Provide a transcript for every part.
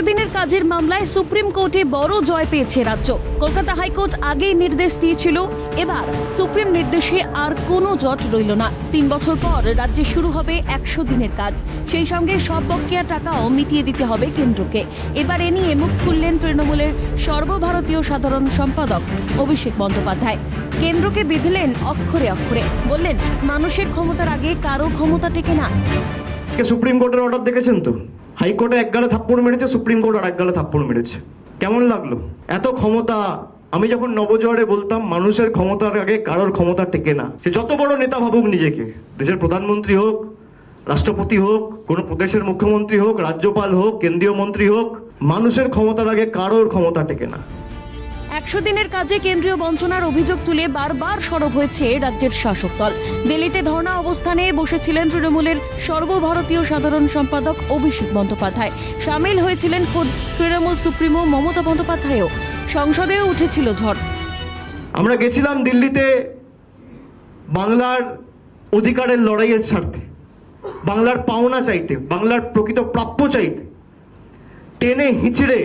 একশো দিনের কাজের মামলায় সুপ্রিম কোর্টে বড় জয় পেয়েছে রাজ্য। কলকাতা হাইকোর্ট আগেই নির্দেশ দিয়েছিল, এবার সুপ্রিম নির্দেশে আর কোনো জট রইল না। তিন বছর পর রাজ্যে শুরু হবে একশো দিনের কাজ। সেই সঙ্গে সব বকেয়া টাকাও মিটিয়ে দিতে হবে কেন্দ্রকে। এবার এ নিয়ে মুখ খুললেন তৃণমূলের সর্বভারতীয় সাধারণ সম্পাদক অভিষেক বন্দ্যোপাধ্যায়। কেন্দ্রকে বিধলেন অক্ষরে অক্ষরে। বললেন, মানুষের ক্ষমতার আগে কারও ক্ষমতা টেকে না। সুপ্রিম কোর্টের অর্ডার দেখেছেন তো? হাইকোর্টে এক গালে থাপ্পড় মেরেছে, সুপ্রিম কোর্ট আর এক গালে থাপ্পড় মেরেছে। কেমন লাগল? এত ক্ষমতা, আমি যখন নবজোয়ারে বলতাম, মানুষের ক্ষমতার আগে কারোর ক্ষমতা টেকে না। সে যত বড় নেতা ভাবুক নিজেকে, দেশের প্রধানমন্ত্রী হোক, রাষ্ট্রপতি হোক, কোনো প্রদেশের মুখ্যমন্ত্রী হোক, রাজ্যপাল হোক, কেন্দ্রীয় মন্ত্রী হোক, মানুষের ক্ষমতার আগে কারোর ক্ষমতা টেকে না। একশো দিনের কাজে কেন্দ্রীয় বঞ্চনার অভিযোগ তুলে বারবার সরব হয়েছে রাজ্যের শাসক দল। দিল্লিতে ধর্ণা অবস্থানে বসেছিলেন তৃণমূলের সর্বভারতীয় সাধারণ সম্পাদক অভিষেক বন্দ্যোপাধ্যায়। সামিল হয়েছিলেন খোদ তৃণমূল সুপ্রিমো মমতা বন্দ্যোপাধ্যায়ও। সংসদেও উঠেছিল ঝড়। আমরা গেছিলাম দিল্লিতে বাংলার অধিকারের লড়াইয়ের স্বার্থে, বাংলার পাওনা চাইতে, বাংলার প্রকৃত প্রাপ্য চাইতে। টেনে হিঁচড়ে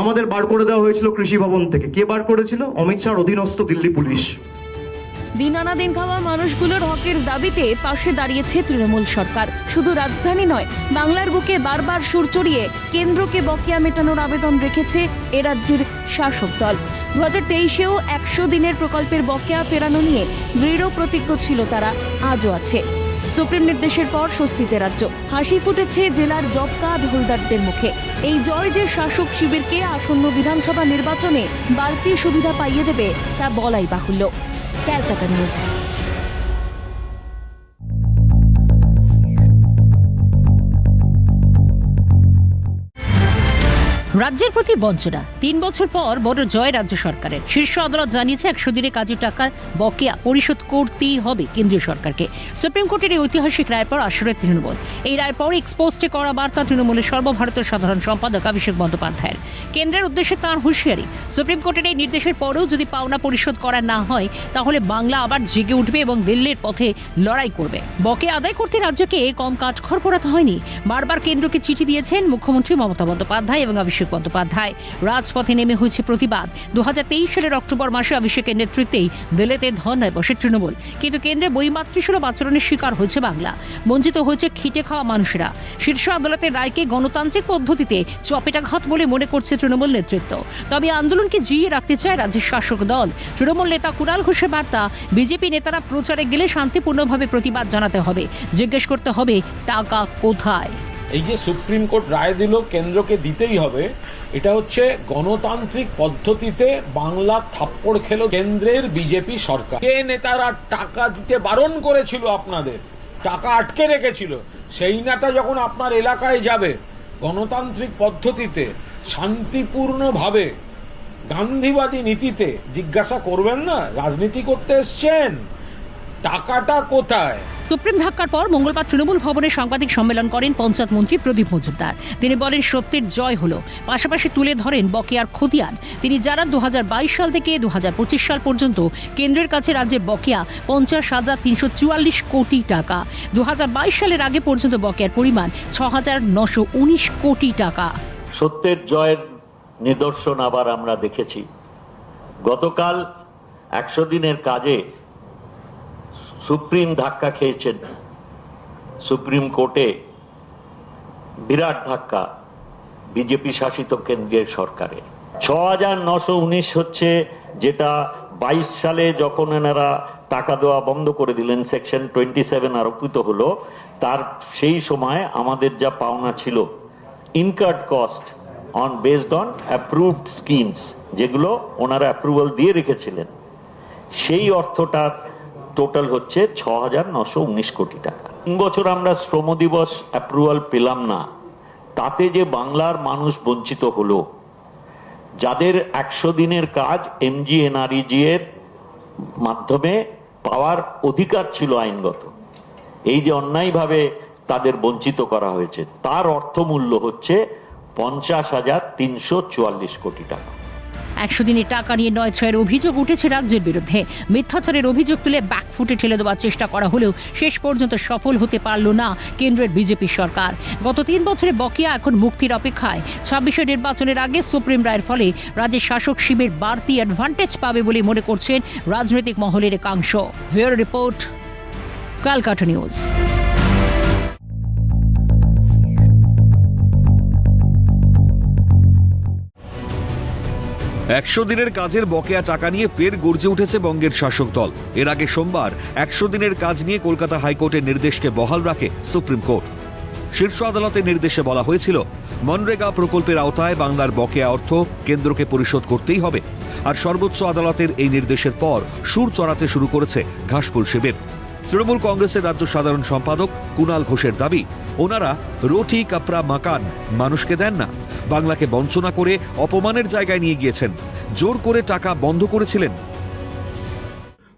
আমাদের বার করে দেওয়া হয়েছিল কৃষি ভবন থেকে। কে বার করেছিল? অমিত শাহর অধীনস্থ দিল্লি পুলিশ। দিন আনা দিন খাওয়া মানুষগুলোর হকের দাবিতে পাশে দাঁড়িয়েছে তৃণমূল সরকার। শুধু রাজধানী নয়, বাংলার বুকে বারবার সুর চড়িয়ে কেন্দ্রকে বকেয়া মেটানোর আবেদন রেখেছে এ রাজ্যের শাসক দল। দু হাজার তেইশেও একশো দিনের প্রকল্পের বকেয়া ফেরানো নিয়ে দৃঢ় প্রতিজ্ঞ ছিল তারা। আজও আছে। সুপ্রিম নির্দেশের পর স্বস্তিতে রাজ্য। হাসি ফুটেছে জেলার জব কার্ড হোল্ডারদের মুখে। এই জয় যে শাসক শিবিরকে আসন্ন বিধানসভা নির্বাচনে বাড়তি সুবিধা পাইয়ে দেবে, তা বলাই বাহুল্য। Calcutta news. রাজ্যের প্রতি বঞ্চনা। তিন বছর পর বড় জয় রাজ্য সরকারের। শীর্ষ আদালত জানিয়েছে একশো দিনে কাজের টাকার বকেয়া পরিশোধ করতেই হবে কেন্দ্রীয় সরকারকে। সুপ্রিম কোর্টের এই ঐতিহাসিক রায় পর আশ্রয় তৃণমূল। এই রায় পর এক্সপোস্টে করা বার্তা তৃণমূলের সর্বভারতীয় সাধারণ সম্পাদক অভিষেক বন্দ্যোপাধ্যায়ের। কেন্দ্রের উদ্দেশ্যে তাঁর হুঁশিয়ারি, সুপ্রিম কোর্টের এই নির্দেশের পরেও যদি পাওনা পরিশোধ করা না হয়, তাহলে বাংলা আবার জেগে উঠবে এবং দিল্লির পথে লড়াই করবে। বকে আদায় করতে রাজ্যকে কম কাঠখড় পোড়াতে হয়নি। বারবার কেন্দ্রকে চিঠি দিয়েছেন মুখ্যমন্ত্রী মমতা বন্দ্যোপাধ্যায় এবং অভিষেক বন্দ্যোপাধ্যায়। রাজপথে নেমে হয়েছে প্রতিবাদ। দুহাজার তেইশ সালের অক্টোবর মাসে অভিষেকের নেতৃত্বেই দিল্লিতে ধর্নায় বসে তৃণমূল। কিন্তু কেন্দ্রে বইমাতৃসুলভ আচরণের শিকার হয়েছে বাংলা। বঞ্চিত হয়েছে খেটে খাওয়া মানুষেরা। শীর্ষ আদালতের রায়কে গণতান্ত্রিক পদ্ধতিতে চপেটাঘাত বলে মনে করছে তৃণমূল নেতৃত্ব। তবে আন্দোলনকে জিয়ে রাখতে চায় রাজ্যের শাসক দল। তৃণমূল নেতা কুণাল ঘোষের বার্তা, বিজেপি নেতারা প্রচারে গেলে শান্তিপূর্ণভাবে প্রতিবাদ জানাতে হবে। জিজ্ঞেস করতে হবে, টাকা কোথায়? এই যে সুপ্রিম কোর্ট রায় দিল, কেন্দ্রকে দিতেই হবে, এটা হচ্ছে গণতান্ত্রিক পদ্ধতিতে বাংলা থাপ্পড় খেলো কেন্দ্রের বিজেপি সরকার। কে নেতারা টাকা দিতে বারণ করেছিল আপনাদের? টাকা আটকে রেখেছিল। সেই নেতা যখন আপনার এলাকায় যাবে, গণতান্ত্রিক পদ্ধতিতে, শান্তিপূর্ণভাবে, গান্ধীবাদী নীতিতে, জিজ্ঞাসা করবেন না, রাজনীতি করতে এসছেন, টাকাটা কোথায়? সুপ্রিম ধাক্কার পর মঙ্গলবার তৃণমূল ভবনে সাংবাদিক সম্মেলন করেন পঞ্চায়েত মন্ত্রী প্রদীপ মজুমদার। তিনি বলেন, সত্যের জয় হলো। পাশাপাশি তুলে ধরেন বকেয়ার খতিয়ান। তিনি জানান দু সাল থেকে দুহাজার পঁচিশ সাল পর্যন্ত কেন্দ্রের কাছে রাজ্যে বকেয়া পঞ্চাশ হাজার তিনশো চুয়াল্লিশ কোটি টাকা। দু হাজার বাইশ সালের আগে পর্যন্ত বকেয়ার পরিমাণ ছ হাজার নশো উনিশ কোটি টাকা। সত্যের জয়ের নিদর্শন আবার আমরা দেখেছি। গতকাল একশো দিনের কাজে সুপ্রিম ধাক্কা খেয়েছেন। সুপ্রিম কোর্টে বিরাট ধাক্কা বিজেপি শাসিত কেন্দ্রের সরকারে। ছ হাজার নশো উনিশ হচ্ছে যেটা বাইশ সালে যখন এনারা টাকা দেওয়া বন্ধ করে দিলেন, সেকশন টোয়েন্টি সেভেন আরোপিত হলো, তার সেই সময় আমাদের যা পাওনা ছিল, incurred cost on based on approved schemes, যেগুলো ওনারা অ্যাপ্রুভাল দিয়ে রেখেছিলেন। সেই অর্থটার টোটাল হচ্ছে ছ হাজার নশো উনিশ কোটি টাকা। বছর আমরা শ্রম দিবস অ্যাপ্রুভাল পেলাম না। তাতে যে বাংলার মানুষ বঞ্চিত হলো, যাদের একশো দিনের কাজ এমজি এনআরইজি এর মাধ্যমে পাওয়ার অধিকার ছিল আইনগত, এই যে অন্যায়ভাবে তাদের বঞ্চিত করা হয়েছে, তার অর্থমূল্য হচ্ছে পঞ্চাশ হাজার তিনশো চুয়াল্লিশ কোটি টাকা। একশো দিনে টাকা নিয়ে নয় ছয়ের অভিযোগ উঠেছে রাজ্যের বিরুদ্ধে। মিথ্যাচারের অভিযোগ তুলে ব্যাকফুটে ঠেলে দেওয়ার চেষ্টা করা হলেও শেষ পর্যন্ত সফল হতে পারল না কেন্দ্রের বিজেপি সরকার। গত তিন বছরে বকেয়া এখন মুক্তির অপেক্ষায়। ছাব্বিশে নির্বাচনের আগে সুপ্রিম রায়ের ফলে রাজ্যের শাসক শিবির বাড়তি অ্যাডভান্টেজ পাবে বলে মনে করছেন রাজনৈতিক মহলের একাংশ। Report, Calcutta news. একশো দিনের কাজের বকেয়া টাকা নিয়ে ফের গর্জে উঠেছে বঙ্গের শাসক দল। এর আগে সোমবার একশো দিনের কাজ নিয়ে কলকাতা হাইকোর্টের নির্দেশকে বহাল রাখে সুপ্রিম কোর্ট। শীর্ষ আদালতের নির্দেশে বলা হয়েছিল, মনরেগা প্রকল্পের আওতায় বাংলার বকেয়া অর্থ কেন্দ্রকে পরিশোধ করতেই হবে। আর সর্বোচ্চ আদালতের এই নির্দেশের পর সুর চড়াতে শুরু করেছে ঘাসফুল শিবির। তৃণমূল কংগ্রেসের রাজ্য সাধারণ সম্পাদক কুনাল ঘোষের দাবি ওনারা রোটি, কাপড়া, মাকান মানুষকে দেন না। বাংলাকে বঞ্চনা করে অপমানের জায়গায় নিয়ে গিয়েছেন। জোর করে টাকা বন্ধ করেছিলেন।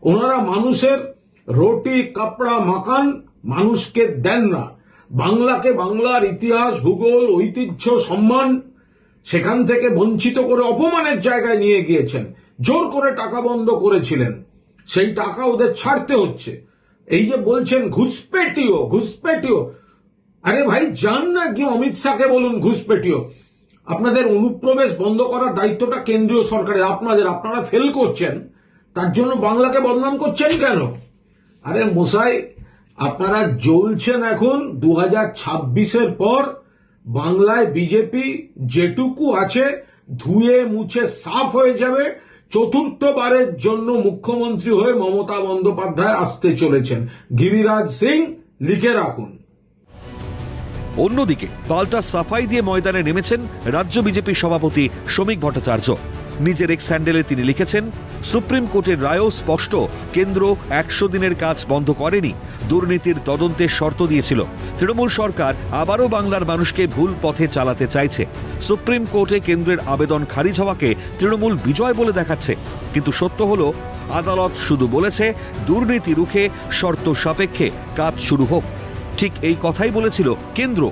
ওনারা মানুষের রুটি, কাপড়া, মাকান মানুষকে দেন না। বাংলাকে বাংলার ইতিহাস, ভূগোল, ঐতিহ্য, সম্মান সেখান থেকে বঞ্চিত করে অপমানের জায়গায় নিয়ে গিয়েছেন। জোর করে টাকা বন্ধ করেছিলেন। সেই টাকা ওদের ছাড়তে হচ্ছে। এই যে বলছেন, ঘুষপেটিও ঘুষপেটিও। আরে ভাই, যান না কি অমিত শাহকে বলুন ঘুষপেটিও আপনাদের অনুপ্রবেশ বন্ধ করার দায়িত্বটা কেন্দ্রীয় সরকারের, আপনাদের, আপনারা ফেল করছেন। তার জন্য বাংলাকে বদনাম করছেন কেন? আরে মশাই, আপনারা জ্বলছেন এখন দু হাজার ছাব্বিশের পর বাংলায় বিজেপি যেটুকু আছে ধুয়ে মুছে সাফ হয়ে যাবে, চতুর্থবারের জন্য মুখ্যমন্ত্রী হয়ে মমতা বন্দ্যোপাধ্যায় আসতে চলেছেন। গিরিরাজ সিং লিখে রাখুন। অন্যদিকে পাল্টা সাফাই দিয়ে ময়দানে নেমেছেন রাজ্য বিজেপি সভাপতি শ্রমিক ভট্টাচার্য। নিজের এক স্যান্ডেলে তিনি লিখেছেন, সুপ্রিম কোর্টের রায়ও স্পষ্ট, কেন্দ্র একশো দিনের কাজ বন্ধ করেনি, দুর্নীতির তদন্তের শর্ত দিয়েছিল। তৃণমূল সরকার আবারও বাংলার মানুষকে ভুল পথে চালাতে চাইছে। সুপ্রিম কোর্টে কেন্দ্রের আবেদন খারিজ হওয়াকে তৃণমূল বিজয় বলে দেখাচ্ছে। কিন্তু সত্য হলো, আদালত শুধু বলেছে, দুর্নীতি রুখে শর্ত সাপেক্ষে কাজ শুরু হোক। ঠিক এই কথাই বলেছিল কেন্দ্র।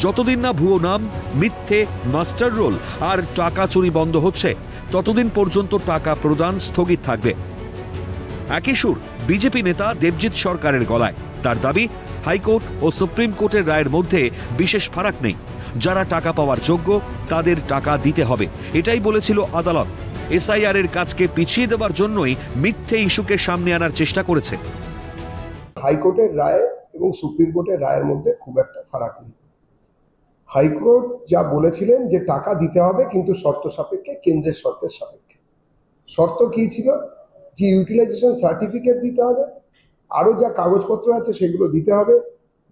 যতদিন না ভুয়ো নাম, মিথ্যে, মাস্টার রোল আর টাকা চুরি বন্ধ হচ্ছে, ততদিন পর্যন্ত টাকা প্রদান স্থগিত থাকবে। একই সুর বিজেপি নেতা দেবজিৎ সরকারের গলায়। তার দাবি, হাইকোর্ট ও সুপ্রিম কোর্টের রায়ের মধ্যে বিশেষ ফারাক নেই। যারা টাকা পাওয়ার যোগ্য, তাদের টাকা দিতে হবে। এটাই বলেছিল আদালত। এসআইআর এর কাজকে পিছিয়ে দেওয়ার জন্যই মিথ্যে ইস্যুকে সামনে আনার চেষ্টা করেছে। হাইকোর্টের রায় এবং সুপ্রিম কোর্টের রায়ের মধ্যে খুব একটা ফারাক নেই। হাইকোর্ট যা বলেছিলেন যে টাকা দিতে হবে কিন্তু শর্ত সাপেক্ষে, কেন্দ্রের শর্তের সাপেক্ষে। শর্ত কি ছিল? যে ইউটিলাইজেশন সার্টিফিকেট দিতে হবে, আরও যা কাগজপত্র আছে সেগুলো দিতে হবে,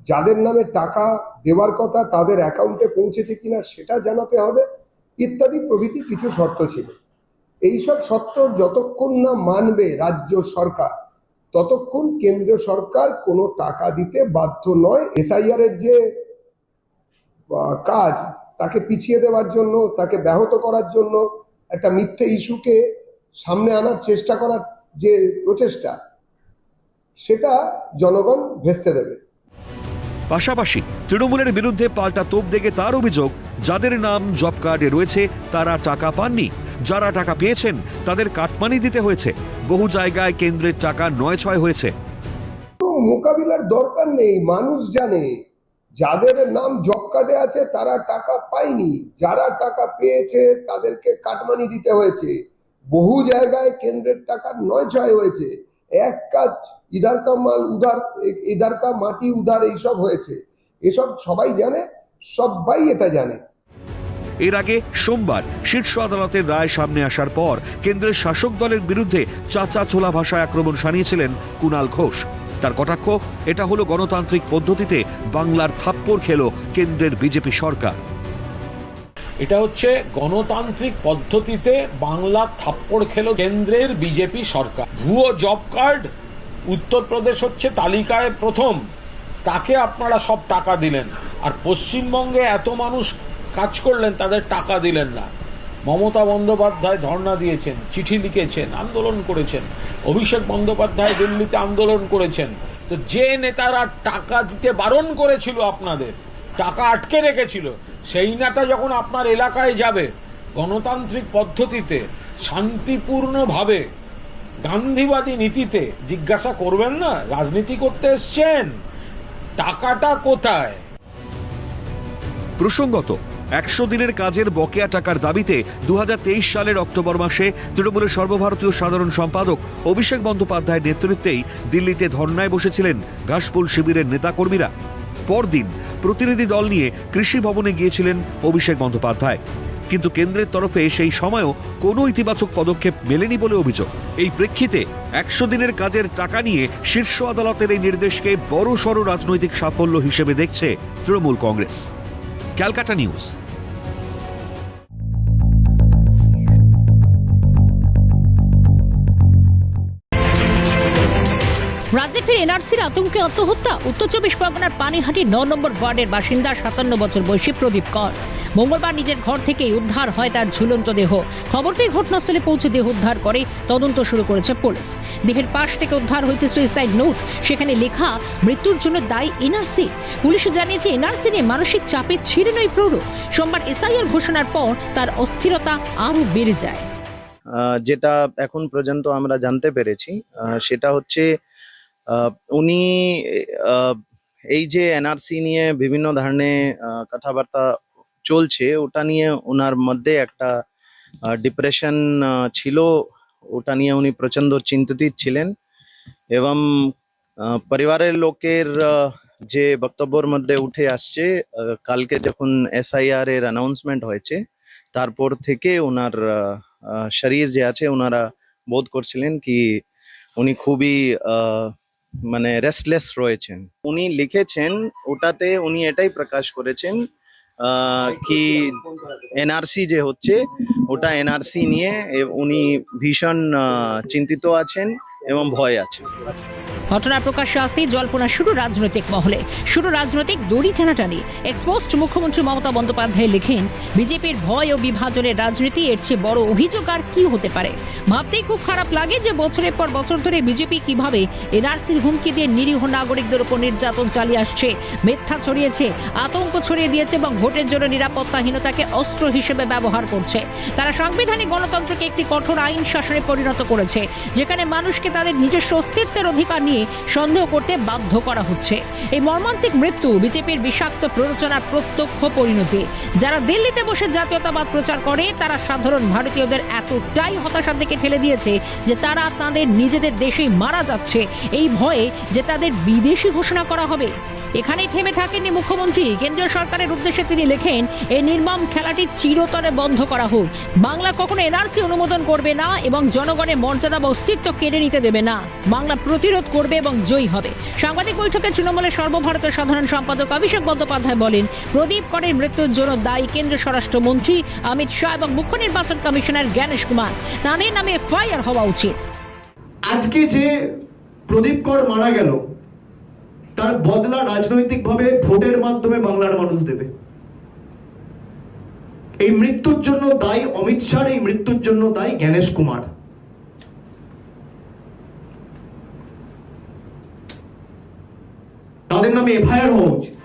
যাদের নামে টাকা দেওয়ার কথা তাদের অ্যাকাউন্টে পৌঁছেছে কিনা সেটা জানাতে হবে, ইত্যাদি প্রভৃতি কিছু শর্ত ছিল। এইসব শর্ত যতক্ষণ না মানবে রাজ্য সরকার ততক্ষণ কেন্দ্রীয় সরকার কোনো টাকা দিতে বাধ্য নয়। এসআইআর এর যে কাজ, তাকে পিছিয়ে দেওয়ার জন্য, তাকে ব্যাহত করার জন্য একটা মিথ্যে ইস্যুকে সামনে আনার চেষ্টা করার যে প্রচেষ্টা, সেটা জনগণ ভেস্তে দেবে। পাশাপাশি তৃণমূলের বিরুদ্ধে পাল্টা তোপ দেখে তার অভিযোগ, যাদের নাম জব কার্ডে রয়েছে, তারা টাকা পাননি। যারা টাকা পেয়েছেন, তাদের কাটমানি দিতে হয়েছে। বহু জায়গায় কেন্দ্রের টাকা নয় ছয় হয়েছে মোকাবিলার দরকার নেই, মানুষ জানে। যাদের নাম জব কার্ডে আছে, তারা টাকা পায়নি। যারা টাকা পেয়েছে, তাদেরকে কাটমানি দিতে হয়েছে। বহু জায়গায় কেন্দ্রের টাকা নয় ছয় হয়েছে। এক কাজ ইধার কা মাল উধার ইধার কা মাটি উধার, এইসব হয়েছে। এসব সবাই জানে, সবাই এটা জানে। এর আগে সোমবার শীর্ষ আদালতের রায় সামনে আসার পর কেন্দ্রের শাসক দলের বিরুদ্ধে চাচা ছোলা ভাষায় আক্রমণ সানিয়েছিলেন কুণাল ঘোষ। তার কটাক্ষ, এটা হলো গণতান্ত্রিক পদ্ধতিতে বাংলার থাপ্পড় খেল কেন্দ্রের বিজেপি সরকার। এটা হচ্ছে গণতান্ত্রিক পদ্ধতিতে বাংলা থাপ্পড় খেলো কেন্দ্রের বিজেপি সরকার। ভুয়ো জব কার্ড, উত্তরপ্রদেশ হচ্ছে তালিকায় প্রথম। তাকে আপনারা সব টাকা দিলেন। আর পশ্চিমবঙ্গে এত মানুষ কাজ করলেন, তাদের টাকা দিলেন না। মমতা বন্দ্যোপাধ্যায় ধর্ণা দিয়েছেন, চিঠি লিখেছেন, আন্দোলন করেছেন। অভিষেক বন্দ্যোপাধ্যায় দিল্লিতে আন্দোলন করেছেন। তো যে নেতারা টাকা দিতে বারণ করেছিল আপনাদের, টাকা আটকে রেখেছিল, সেই নেতা যখন আপনার এলাকায় যাবে, গণতান্ত্রিক পদ্ধতিতে, শান্তিপূর্ণভাবে, গান্ধীবাদী নীতিতে জিজ্ঞাসা করবেন না, রাজনীতি করতে এসছেন, টাকাটা কোথায়? প্রসঙ্গত একশো দিনের কাজের বকেয়া টাকার দাবিতে দু হাজার তেইশ সালের অক্টোবর মাসে তৃণমূলের সর্বভারতীয় সাধারণ সম্পাদক অভিষেক বন্দ্যোপাধ্যায়ের নেতৃত্বেই দিল্লিতে ধর্নায় বসেছিলেন ঘাসপুল শিবিরের নেতাকর্মীরা। পরদিন প্রতিনিধি দল নিয়ে কৃষি ভবনে গিয়েছিলেন অভিষেক বন্দ্যোপাধ্যায়। কিন্তু কেন্দ্রের তরফে সেই সময়ও কোনো ইতিবাচক পদক্ষেপ মেলেনি বলে অভিযোগ। এই প্রেক্ষিতে একশো দিনের কাজের টাকা নিয়ে শীর্ষ আদালতের এই নির্দেশকে বড়সড় রাজনৈতিক সাফল্য হিসেবে দেখছে তৃণমূল কংগ্রেস। ক্যালকাটা নিউজ। রাজ্যে ফিরে এনআরসির আতঙ্কে আত্মহত্যা। উত্তর চব্বিশ পরগনার পানিহাটি ন নম্বর ওয়ার্ডের বাসিন্দা সাতান্ন বছর বয়সী প্রদীপ কর। মঙ্গলবার নিজের ঘর থেকেই উদ্ধার হয় তার ঝুলন্ত দেহ। খবর পেয়ে ঘটনাস্থলে পৌঁছে দেহ উদ্ধার করে তদন্ত শুরু করেছে পুলিশ। দেহের পাশ থেকে উদ্ধার হয়েছে সুইসাইড নোট। সেখানে লেখা, মৃত্যুর জন্য দায়ী এনআরসি। পুলিশ জানিয়েছে, এনআরসি নিয়ে মানসিক চাপে ছিলেন ওই প্রৌঢ়। সোমবার এসআইআর ঘোষণার পর তার অস্থিরতা আরও বেড়ে যায়। যেটা এখন পর্যন্ত আমরা জানতে পেরেছি সেটা হচ্ছে উনি এই যে এনআরসি নিয়ে বিভিন্ন ধরনের কথাবার্তা চলছে, ওটা নিয়ে ওনার মধ্যে একটা ডিপ্রেশন ছিল। ওটা নিয়ে উনি প্রচণ্ড চিন্তিত ছিলেন এবং পরিবারের লোকের যে বক্তব্যর মধ্যে উঠে আসছে কালকে যখন এসআইআর এর অ্যানাউন্সমেন্ট হয়েছে, তারপর থেকে ওনার শরীর যে আছে, ওনারা বোধ করছিলেন কি উনি খুবই মানে রেস্টলেস রয়েছেন। উনি লিখেছেন, ওটাতে উনি এটাই প্রকাশ করেছেন কি এনআরসি যে হচ্ছে ওটা এনআরসি নিয়ে উনি ভীষণ চিন্তিত আছেন। এবং ভয় আছেন ঘটনা প্রকাশ্যে আসতেই জল্পনা শুরু রাজনৈতিক মহলে। শুরু রাজনৈতিক দড়ি টানাটানি। এক্সপোস্ট মুখ্যমন্ত্রী মমতা বন্দ্যোপাধ্যায় লেখেন, বিজেপির ভয় ও বিভাজনের রাজনীতি, এর চেয়ে বড় অভিযোগ আর কি হতে পারে? ভাবতেই খুব খারাপ লাগে যে বছরের পর বছর ধরে বিজেপি কীভাবে এনআরসির হুমকি দিয়ে নিরীহ নাগরিকদের উপর নির্যাতন চালিয়ে আসছে, মিথ্যা ছড়িয়েছে, আতঙ্ক ছড়িয়ে দিয়েছে এবং ভোটের জন্য নিরাপত্তাহীনতাকে অস্ত্র হিসেবে ব্যবহার করছে। তারা সাংবিধানিক গণতন্ত্রকে একটি কঠোর আইন শাসনে পরিণত করেছে, যেখানে মানুষকে তাদের নিজস্ব অস্তিত্বের অধিকার নিয়ে সন্দেহ করতে বাধ্য করা হচ্ছে। এই মর্মান্তিক মৃত্যু বিজেপির বিষাক্ত প্ররোচনার প্রত্যক্ষ পরিণতি। যারা দিল্লিতে বসে জাতীয়তাবাদ প্রচার করে, তারা সাধারণ ভারতীয়দের এতটাই হতাশার দিকে ঠেলে দিয়েছে যে তারা তাদের নিজেদের দেশেই মারা যাচ্ছে। এই ভয়ে যে তাদের বিদেশি ঘোষণা করা হবে। এখানেই থেমে থাকেননি মুখ্যমন্ত্রী। কেন্দ্রীয় সরকারের উদ্দেশ্যে তিনি লেখেন এই নির্মম খেলাটি চিরতরে বন্ধ করা হোক। বাংলা কখনো এনআরসি অনুমোদন করবে না এবং জনগণের মর্যাদা বা অস্তিত্ব কেড়ে নিতে দেবে না। বাংলা প্রতিরোধ করবে এবং জয়ী হবে। সাংবাদিক বৈঠকে তৃণমূলের সর্বভারতীয় সাধারণ সম্পাদক অভিষেক বন্দ্যোপাধ্যায় বলেন, প্রদীপ করের মৃত্যুর জন্য দায়ী কেন্দ্রীয় স্বরাষ্ট্রমন্ত্রী অমিত শাহ এবং মুখ্য নির্বাচন কমিশনার জ্ঞানেশ কুমার। তাঁদের নামে এফআইআর হওয়া উচিত। আজকে যে প্রদীপ কর মারা গেল তার বদলা রাজনৈতিকভাবে ভোটের মাধ্যমে বাংলার মানুষ দেবে। এই মৃত্যুর জন্য দায়ী অমিত শাহ এই মৃত্যুর জন্য দায়ী জ্ঞানেশ কুমার। তাদের নামে এফআইআর হওয়া উচিত।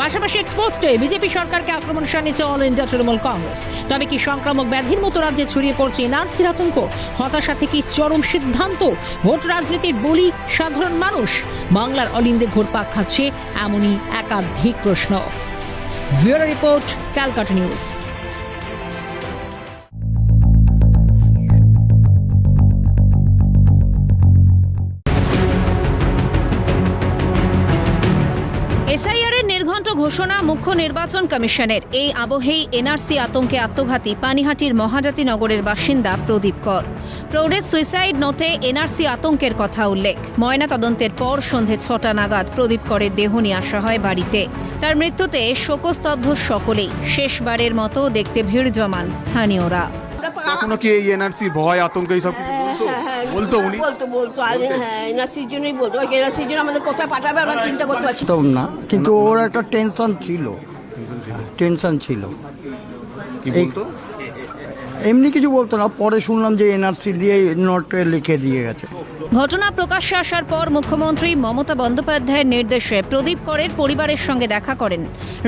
পাশাপাশি এক্সপোস্টে বিজেপি সরকারকে আক্রমণ শানিয়েছে অল ইন্ডিয়া তৃণমূল কংগ্রেস তবে কি সংক্রামক ব্যাধির মতো রাজ্যে ছড়িয়ে পড়ছে এনআরসির আতঙ্ক? হতাশা থেকে চরম সিদ্ধান্ত? ভোট রাজনীতির বলি সাধারণ মানুষ? বাংলার অলিন্দে ঘোরপাক খাচ্ছে এমনই একাধিক প্রশ্ন। Bureau report, Calcutta news. SIR ঘোষণা মুখ্য নির্বাচন কমিশনের। এই আবহেই এনআরসি আতঙ্কে আত্মঘাতী পানিহাটির মহাজাতি নগরের বাসিন্দা প্রদীপ কর। প্রৌঢ়ের সুইসাইড নোটে এনআরসি আতঙ্কের কথা উল্লেখ। ময়না তদন্তের পর সন্ধে ছটা নাগাদ প্রদীপ করের দেহ নিয়ে আসা হয় বাড়িতে। তার মৃত্যুতে শোকস্তব্ধ সকলেই। শেষবারের মতো দেখতে ভিড় জমান স্থানীয়রা। কি এই এনআরসি ভয়, আতঙ্ক, এইসব? বলতো বলতো উনি? বলতো বলতো। আর হ্যাঁ এনআরসির জন্যই বলতো। ওই এনআরসির জন্য আমাদের কোথায় পাঠাবে আমরা চিন্তা করতে পারছি। তো না। কিন্তু ওর একটা টেনশন ছিল। টেনশন ছিল। কি বলতো? এমনি কিছু বলতো না, পরে শুনলাম যে এনআরসি দিয়ে নোটে লিখে দিয়ে গেছে। ঘটনা প্রকাশ্যে আসার পর মুখ্যমন্ত্রী মমতা বন্দ্যোপাধ্যায়ের নির্দেশে প্রদীপ করের পরিবারের সঙ্গে দেখা করেন।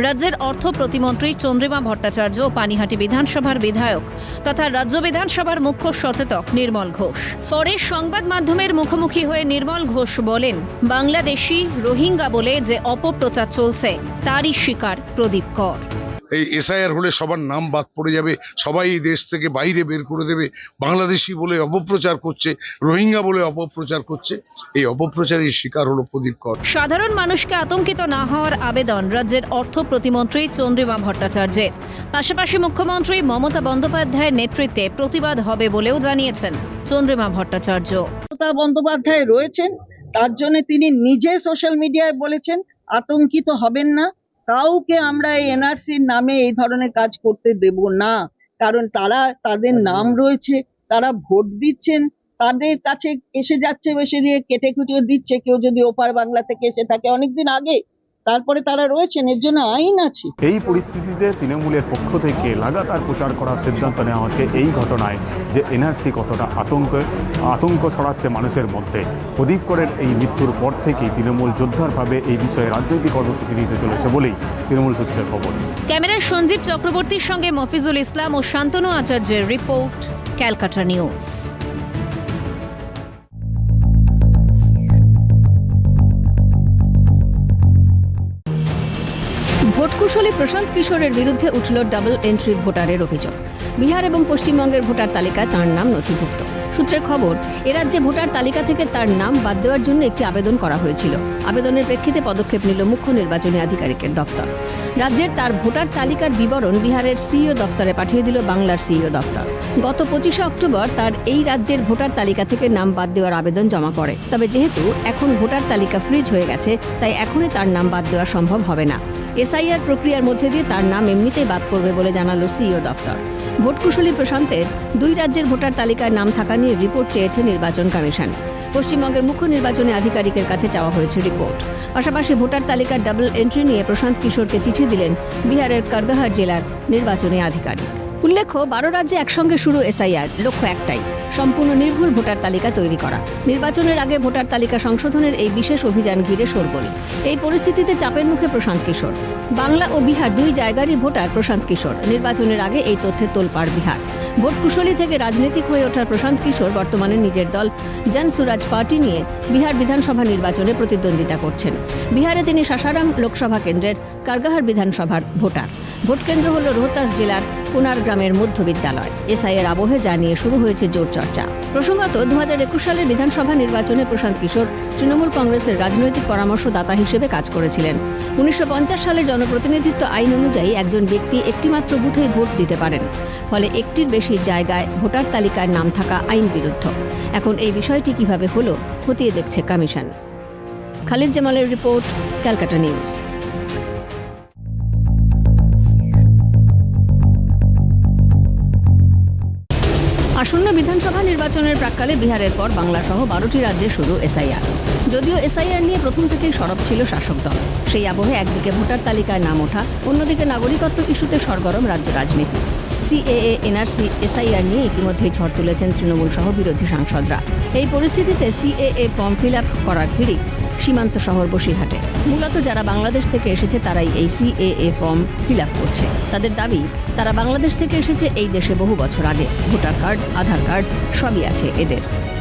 রাজ্যের অর্থ প্রতিমন্ত্রী চন্দ্রিমা ভট্টাচার্য ও পানিহাটি বিধানসভার বিধায়ক তথা রাজ্য বিধানসভার মুখ্য সচেতক নির্মল ঘোষ। পরে সংবাদ মাধ্যমের মুখোমুখি হয়ে নির্মল ঘোষ বলেন, বাংলাদেশি রোহিঙ্গা বলে যে অপপ্রচার চলছে, তারই শিকার প্রদীপ কর। এই এসআইআর হলে সবার নাম বাদ পড়ে যাবে সবাই এই দেশ থেকে বাইরে বের করে দেবে। বাংলাদেশি বলে অপপ্রচার করছে রোহিঙ্গা বলে অপপ্রচার করছে। এই অপপ্রচারের শিকার হলো প্রদীপ কর। সাধারণ মানুষকে আতঙ্কিত না হওয়ার আবেদন রাজ্যের অর্থ প্রতিমন্ত্রী চন্দ্রিমা ভট্টাচার্যের। পাশাপাশি মুখ্যমন্ত্রী মমতা বন্দ্যোপাধ্যায়ের নেতৃত্বে প্রতিবাদ হবে বলেও জানিয়েছেন চন্দ্রিমা ভট্টাচার্য। মমতা বন্দ্যোপাধ্যায় রয়েছেন তার জন্য তিনি নিজে সোশ্যাল মিডিয়ায় বলেছেন আতঙ্কিত হবেন না। কাউকে আমরা এই এনআরসির নামে এই ধরনের কাজ করতে দেব না। কারণ তারা তাদের নাম রয়েছে তারা ভোট দিচ্ছেন তাদের কাছে এসে যাচ্ছে বসে দিয়ে কেটে কুটে দিচ্ছে। কেউ যদি ওপার বাংলা থেকে এসে থাকে অনেকদিন আগে তারপরে তারা রয়েছেন এর জন্য আইন আছে। এই পরিস্থিতিতে তৃণমূলের পক্ষ থেকে লাগাতার প্রচার করার সিদ্ধান্ত নেওয়া হচ্ছে এই ঘটনায় যে এনআরসি কতটা আতঙ্ক আতঙ্ক ছড়াচ্ছে মানুষের মধ্যে। প্রদীপ করের এই মৃত্যুর পর থেকেই তৃণমূল যোদ্ধারভাবে এই বিষয়ে রাজনৈতিক কর্মসূচি নিতে চলেছে বলেই তৃণমূল সূত্রের খবর। ক্যামেরায় সঞ্জীব চক্রবর্তীর সঙ্গে মফিজুল ইসলাম ও শান্তনু আচার্যের রিপোর্ট ক্যালকাটা নিউজ। ভোটকুশলী প্রশান্ত কিশোরের বিরুদ্ধে উঠল ডাবল এন্ট্রি ভোটারের অভিযোগ। বিহার এবং পশ্চিমবঙ্গের ভোটার তালিকায় তার নাম নথিভুক্ত। সূত্রের খবর, এ রাজ্যে ভোটার তালিকা থেকে তার নাম বাদ দেওয়ার জন্য একটি আবেদন করা হয়েছিল। আবেদনের প্রেক্ষিতে পদক্ষেপ নিল মুখ্য নির্বাচনী আধিকারিকের দপ্তর। রাজ্যের তার ভোটার তালিকার বিবরণ বিহারের সিইও দপ্তরে পাঠিয়ে দিল বাংলার সিইও দপ্তর। গত পঁচিশে অক্টোবর তার এই রাজ্যের ভোটার তালিকা থেকে নাম বাদ দেওয়ার আবেদন জমা পড়ে। তবে যেহেতু এখন ভোটার তালিকা ফ্রিজ হয়ে গেছে, তাই এখনই তার নাম বাদ দেওয়া সম্ভব হবে না। এসআইআর প্রক্রিয়ার মধ্যে দিয়ে তার নাম এমনিতেই বাদ পড়বে বলে জানালো সিইও দপ্তর। ভোটকুশলী প্রশান্তের, দুই রাজ্যের ভোটার তালিকায় নাম থাকা নিয়ে রিপোর্ট চেয়েছে নির্বাচন কমিশন। পশ্চিমবঙ্গের মুখ্য নির্বাচনী আধিকারিকের কাছে চাওয়া হয়েছে রিপোর্ট। পাশাপাশি ভোটার তালিকার ডাবল এন্ট্রি নিয়ে প্রশান্ত কিশোরকে চিঠি দিলেন বিহারের কারগাহার জেলার নির্বাচনী আধিকারিক। উল্লেখ্য, বারো রাজ্যে একসঙ্গে শুরু এসআইআর, লক্ষ্য একটাই, সম্পূর্ণ নির্ভুল ভোটার তালিকা তৈরি করা। নির্বাচনের আগে ভোটার তালিকা সংশোধনের এই বিশেষ অভিযান ঘিরে শোরগোল। এই পরিস্থিতিতে চাপের মুখে প্রশান্ত কিশোর। বাংলা ও বিহার দুই জায়গারই ভোটার প্রশান্ত কিশোর। নির্বাচনের আগে এই তথ্যের তোলপাড় বিহার। ভোট কুশলী থেকে রাজনৈতিক হয়ে ওঠার প্রশান্ত কিশোর বর্তমানে নিজের দল জন সুরাজ পার্টি নিয়ে বিহার বিধানসভা নির্বাচনে প্রতিদ্বন্দ্বিতা করছেন। বিহারে তিনি সাসারাম লোকসভা কেন্দ্রের কারগাহার বিধানসভার ভোটার। ভোট কেন্দ্র হল রোহতাস জেলার কোনার গ্রামের মধ্য বিদ্যালয়। এসআইয়ের আবহে যা নিয়ে শুরু হয়েছে জোর চর্চা। প্রসঙ্গত দু হাজার একুশ সালের বিধানসভা নির্বাচনে প্রশান্ত কিশোর তৃণমূল কংগ্রেসের রাজনৈতিক পরামর্শদাতা হিসেবে কাজ করেছিলেন। উনিশশো পঞ্চাশ সালে জনপ্রতিনিধিত্ব আইন অনুযায়ী একজন ব্যক্তি একটিমাত্র বুথেই ভোট দিতে পারেন। ফলে একটির বেশি জায়গায় ভোটার তালিকায় নাম থাকা আইন বিরুদ্ধ। এখন এই বিষয়টি কীভাবে হলো, খতিয়ে দেখছে কমিশন। খালিদ জামালের রিপোর্ট, ক্যালকাটা নিউজ। আসন্ন বিধানসভা নির্বাচনের প্রাক্কালে বিহারের পর বাংলা সহ বারোটি রাজ্যে শুরু এসআইআর। যদিও এসআইআর নিয়ে প্রথম থেকেই সরব ছিল শাসক দল। সেই আবহে একদিকে ভোটার তালিকায় নাম ওঠা, অন্যদিকে নাগরিকত্ব ইস্যুতে সরগরম রাজ্য রাজনীতি। সিএএ এনআরসি এসআইআর নিয়ে ইতিমধ্যেই ঝড় তুলেছেন তৃণমূল সহ বিরোধী সাংসদরা। এই পরিস্থিতিতে সিএএ ফর্ম ফিল আপ করার হিড়িক সীমান্ত শহর বসিরহাটে। মূলত যারা বাংলাদেশ থেকে এসেছে, তারাই এই সিএএ ফর্ম ফিল করছে। তাদের দাবি, তারা বাংলাদেশ থেকে এসেছে এই দেশে বহু বছর আগে। ভোটার কার্ড, আধার কার্ড, সবই আছে এদের।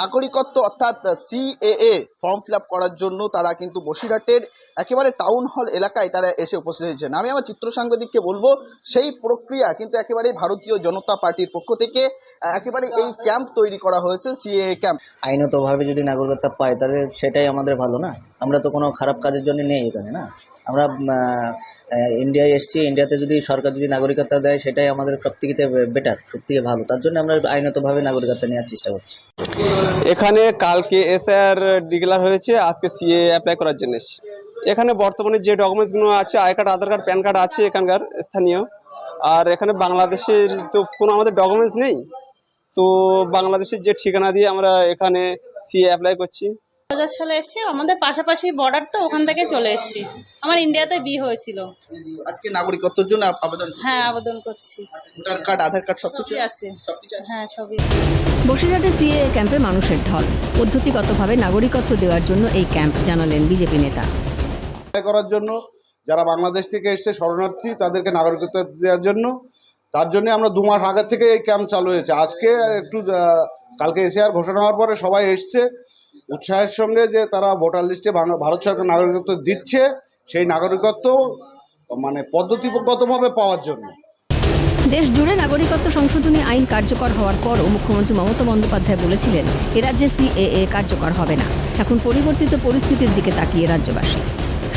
নাগরিকত্ব অর্থাৎ সিএএ ফর্ম ফিল করার জন্য তারা কিন্তু বসিরহাটের একেবারে টাউন হল এলাকায় তারা এসে উপস্থিত হয়েছেন। আমি আমার চিত্র সাংবাদিককে বলব, সেই প্রক্রিয়া কিন্তু একেবারে ভারতীয় জনতা পার্টির পক্ষ থেকে একেবারে এই ক্যাম্প তৈরি করা হয়েছে সিএএ ক্যাম্প আইনতভাবে যদি নাগরিকত্ব পায়, তাহলে সেটাই আমাদের ভালো না? আমরা তো কোনো খারাপ কাজের জন্য নেই এখানে, না? আমরা ইন্ডিয়ায় এসেছি, ইন্ডিয়াতে যদি সরকার যদি নাগরিকত্ব দেয়, সেটাই আমাদের সব থেকে বেটার সব থেকে ভালো। তার জন্য আমরা আইনতভাবে নাগরিকত্ব নেওয়ার চেষ্টা করছি। এখানে কালকে এসআর ডিক্লার হয়েছে, আজকে সিএ অ্যাপ্লাই করার জন্য। এখানে বর্তমানে যে ডকুমেন্টসগুলো আছে, I card, Aadhaar card, PAN card আছে এখানকার, স্থানীয়। আর এখানে বাংলাদেশের তো কোনো আমাদের ডকুমেন্টস নেই? তো বাংলাদেশের যে ঠিকানা দিয়ে আমরা এখানে সিএ অ্যাপ্লাই করছি। হাজার সালে এসেছি আমাদের পাশাপাশি বর্ডার তো ওখান থেকে চলে এসেছি। আমার ইন্ডিয়াতে বিয়ে হয়েছিল। আজকে নাগরিকত্বের জন্য আবেদন হ্যাঁ আবেদন করছি। ভোটার কার্ড আধার কার্ড সবকিছু আছে। সবকিছু আছে? হ্যাঁ সবই বসিরহাটে সিএএ ক্যাম্পে মানুষের ঢল। পদ্ধতিগতভাবে নাগরিকত্ব দেওয়ার জন্য এই ক্যাম্প জানালেন বিজেপি নেতা। করার জন্য যারা বাংলাদেশ থেকে এসছে শরণার্থী তাদেরকে নাগরিকত্ব দেওয়ার জন্য তার জন্য আমরা দু মাস আগে থেকে এই ক্যাম্প চালু হয়েছে। আজকে একটু কালকে এসে আর ঘোষণা হওয়ার পরে সবাই এসছে। উৎসাহের সঙ্গে যে তারা ভোটার লিস্টে ভারত সরকার নাগরিকত্ব দিচ্ছে, সেই নাগরিকত্ব মানে পদ্ধতিগতভাবে পাওয়ার জন্য। দেশ জুড়ে নাগরিকত্ব সংশোধনী আইন কার্যকর হওয়ার পরও মুখ্যমন্ত্রী মমতা বন্দ্যোপাধ্যায় বলেছিলেন, এ রাজ্যে সিএএ কার্যকর হবে না। এখন পরিবর্তিত পরিস্থিতির দিকে তাকিয়ে রাজ্যবাসী।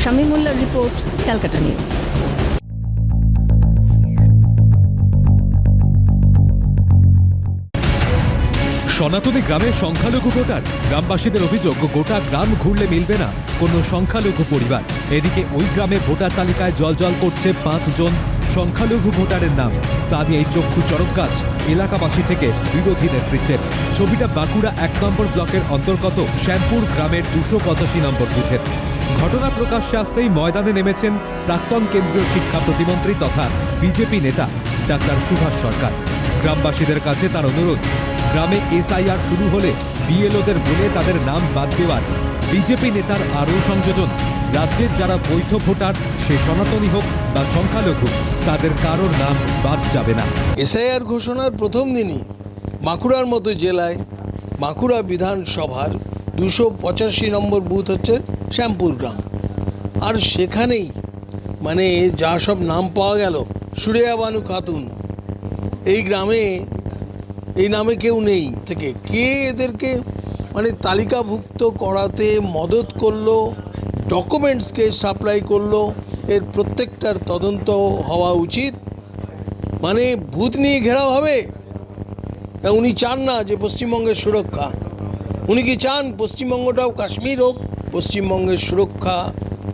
শামীমুল্লার রিপোর্ট, ক্যালকাটা নিউজ। সনাতনী গ্রামের সংখ্যালঘু ভোটার। গ্রামবাসীদের অভিযোগ, গোটা গ্রাম ঘুরলে মিলবে না কোনো সংখ্যালঘু পরিবার। এদিকে ওই গ্রামে ভোটার তালিকায় জলজল করছে পাঁচজন সংখ্যালঘু ভোটারের নাম। তা নিয়ে চক্ষু চরক গাছ এলাকাবাসী থেকে বিরোধী নেতৃত্বের। ছবিটা বাঁকুড়া এক নম্বর ব্লকের অন্তর্গত শ্যামপুর গ্রামের দুশো পঁচাশি নম্বর বুথের। ঘটনা প্রকাশ্যে আসতেই ময়দানে নেমেছেন প্রাক্তন কেন্দ্রীয় শিক্ষা প্রতিমন্ত্রী তথা বিজেপি নেতা ডাক্তার সুভাষ সরকার। গ্রামবাসীদের কাছে তার অনুরোধ গ্রামে এসআইআর শুরু হলে বিএলওদের বলে তাদের নাম বাদ দেওয়ার। বিজেপি নেতার আরও সংযোজন। রাজ্যের যারা বৈধ ভোটার, সে সনাতনী হোক বা সংখ্যালঘু, তাদের কারোর নাম বাদ যাবে না। এসআইআর ঘোষণার প্রথম দিনই বাঁকুড়ার মতো জেলায় বাঁকুড়া বিধানসভার দুশো পঁচাশি নম্বর বুথ হচ্ছে শ্যামপুর গ্রাম। আর সেখানেই মানে যা সব নাম পাওয়া গেল, সুরেয়া বানু খাতুন। এই গ্রামে এই নামে কেউ নেই থেকে। কে এদেরকে মানে তালিকাভুক্ত করাতে মদত করল, ডকুমেন্টসকে সাপ্লাই করল, এর প্রত্যেকটার তদন্ত হওয়া উচিত? মানে ভূত নিয়ে ঘেরাও হবে? না, উনি চান না যে পশ্চিমবঙ্গের সুরক্ষা। উনি কি চান পশ্চিমবঙ্গটাও কাশ্মীর হোক? পশ্চিমবঙ্গের সুরক্ষা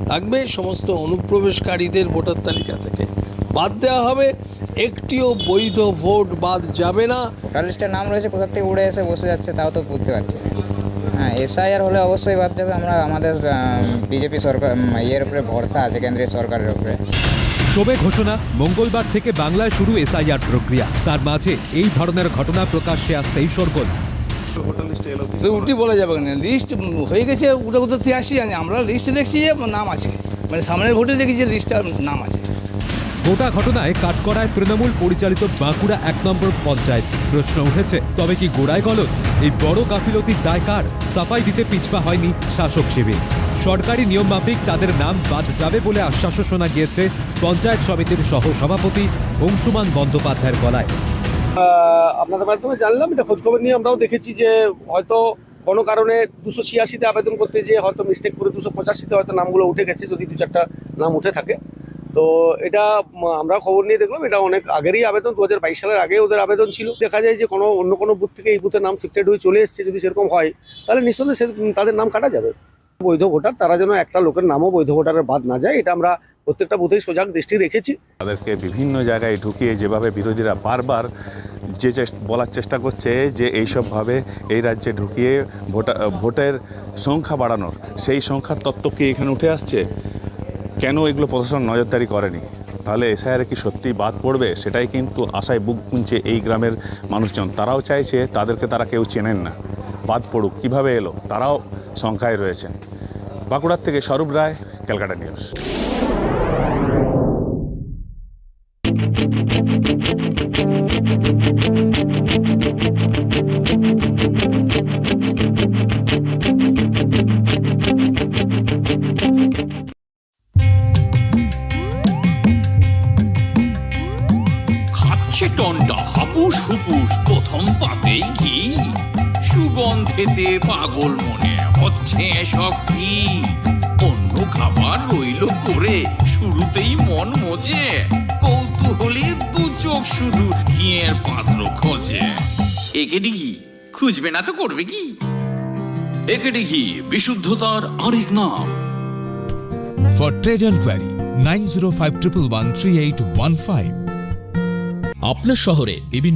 থাকবে সমস্ত অনুপ্রবেশকারীদের ভোটার তালিকা থেকে। বাদ দেওয়া হবে। একটিও বৈধ ভোট বাদ যাবে না। লিস্টের নাম রয়েছে কোথা থেকে উড়ে এসে বসে যাচ্ছে তাও তো বুঝতে পারছি না। হ্যাঁ এসআইআর হলে অবশ্যই বাদ যাবে আমরা আমাদের বিজেপি সরকার ইয়ের উপরে ভরসা আছে কেন্দ্রীয় সরকারের উপরে। শোবে ঘোষণা মঙ্গলবার থেকে বাংলায় শুরু এসআইআর প্রক্রিয়া। তার মাঝে এই ধরনের ঘটনা প্রকাশ্যে আসতেই সরগোল উল্টি বলা যাবে না লিস্ট হয়ে গেছে উঠে কোথা থেকে আসি জানি আমরা লিস্টে দেখছি যে নাম আছে। মানে সামনের ভোটে দেখি যে লিস্টে নাম আছে। গোটা ঘটনায় কাঠকড়ায় তৃণমূল পরিচালিত বাঁকুড়া এক নম্বর পঞ্চায়েত প্রশ্ন উঠেছে, তবে কি গোড়ায় গলত এই বড় গাফিলতির দায় কার? সাফাই দিতে পিছপা হয়নি শাসক শিবির। সরকারি নিয়ম মাফিক তাদের নাম বাদ যাবে বলে আশ্বাসও শোনা গিয়েছে পঞ্চায়েত সমিতির সহ সভাপতি অংশুমান বন্দ্যোপাধ্যায়ের গলায়। আপনাদের মাধ্যমে জানলাম, এটা খোঁজখবর নিয়ে আমরাও দেখেছি যে হয়তো কোনো কারণে দুশো ছিয়াশিতে আবেদন করতে যেয়ে হয়তো মিস্টেক করে দুশো পঁচাশিতে হয়তো নামগুলো উঠে গেছে, যদি দু চারটা নাম উঠে থাকে। তো এটা আমরা খবর নিয়ে দেখলাম, এটা অনেক আগেরই আবেদন দু হাজার বাইশ সালের আগে ওদের আবেদন ছিল। দেখা যায় যে কোনো অন্য কোনো বুথ থেকে এই বুথের নাম শিফটেড হয়ে চলে এসেছে, যদি সেরকম হয়, তাহলে নিঃসন্দেহে তাদের নাম কাটা যাবে। বৈধ ভোটার, তারা যেন একটা লোকের নামও বৈধ ভোটারের বাদ না যায়, এটা আমরা প্রত্যেকটা বুথেই সজাগ দৃষ্টি রেখেছি। তাদেরকে বিভিন্ন জায়গায় ঢুকিয়ে যেভাবে বিরোধীরা বারবার যে বলার চেষ্টা করছে যে এইসবভাবে এই রাজ্যে ঢুকিয়ে ভোটা ভোটের সংখ্যা বাড়ানোর, সেই সংখ্যার তত্ত্ব কি এখানে উঠে আসছে? কেন এগুলো প্রশাসন নজরদারি করেনি? তাহলে এসআইআর কি সত্যি বাদ পড়বে? সেটাই কিন্তু আশায় বুক কুঞ্চে এই গ্রামের মানুষজন। তারাও চাইছে তাদেরকে তারা কেউ চেনেন না। বাদ পড়ুক, কীভাবে এলো? তারাও সংখ্যায় রয়েছেন। বাঁকুড়ার থেকে স্বরূপ রায়, ক্যালকাটা নিউজ। খুঁজবে না তো করবে কি? একেডি ঘি বিশুদ্ধতার আরেক নাম। For trade enquiry nine zero five triple one three eight one five আপনার শহরে বিভিন্ন